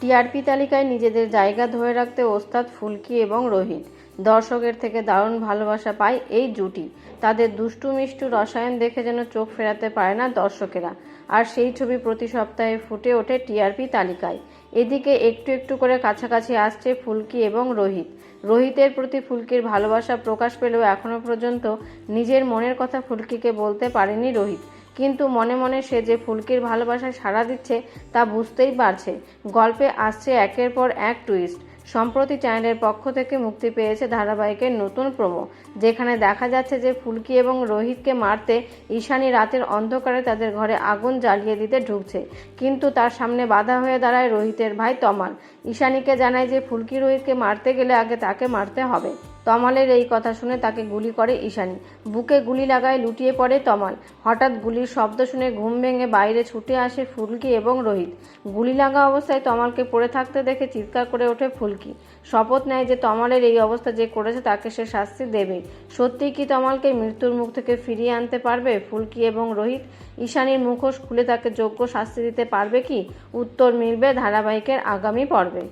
TRP তালিকায় নিজেদের জায়গা ধরে রাখতে ওস্তাদ ফুলকি এবং রোহিত। দর্শকের থেকে দারুণ ভালোবাসা পায় এই জুটি। তাদের দুষ্টু মিষ্টু রসায়ন দেখে যেন চোখ ফেরাতে পারে না দর্শকেরা। আর সেই ছবি প্রতি সপ্তাহে ফুটে ওঠে টিআরপি তালিকায়। এদিকে একটু একটু করে কাছাকাছি আসছে ফুলকি এবং রোহিত। রোহিতের প্রতি ফুলকির ভালোবাসা প্রকাশ পেলেও এখনও পর্যন্ত নিজের মনের কথা ফুলকিকে বলতে পারেনি রোহিত। কিন্তু মনে মনে সে যে ফুলকির ভালোবাসায় সাড়া দিচ্ছে তা বুঝতেই পারছে। গল্পে আসছে একের পর এক টুইস্ট সম্প্রতি চ্যানেলের পক্ষ থেকে মুক্তি পেয়েছে ধারাবাহিকের নতুন প্রোমো, যেখানে দেখা যাচ্ছে যে ফুলকি এবং রোহিতকে মারতে ঈশানী রাতের অন্ধকারে তাদের ঘরে আগুন জ্বালিয়ে দিতে ঢুকছে। কিন্তু তার সামনে বাধা হয়ে দাঁড়ায় রোহিতের ভাই তমাল। ঈশানীকে জানায় যে ফুলকি রোহিতকে মারতে গেলে আগে তাকে মারতে হবে। তমালের এই কথা শুনে তাকে গুলি করে ঈশানী। বুকে গুলি লাগায় লুটিয়ে পড়ে তমাল। হঠাৎ গুলির শব্দ শুনে ঘুম ভেঙে বাইরে ছুটে আসে ফুলকি এবং রোহিত। গুলি লাগা অবস্থায় তমালকে পড়ে থাকতে দেখে চিৎকার করে ওঠে ফুলকি। শপথ নেয় যে তমালের এই অবস্থা যে করেছে তাকে সে শাস্তি দেবে সত্যিই কি তমালকে মৃত্যুর মুখ থেকে ফিরিয়ে আনতে পারবে ফুলকি এবং রোহিত? ঈশানীর মুখোশ খুলে তাকে যোগ্য শাস্তি দিতে পারবে কি? উত্তর মিলবে ধারাবাহিকের আগামী পর্বে।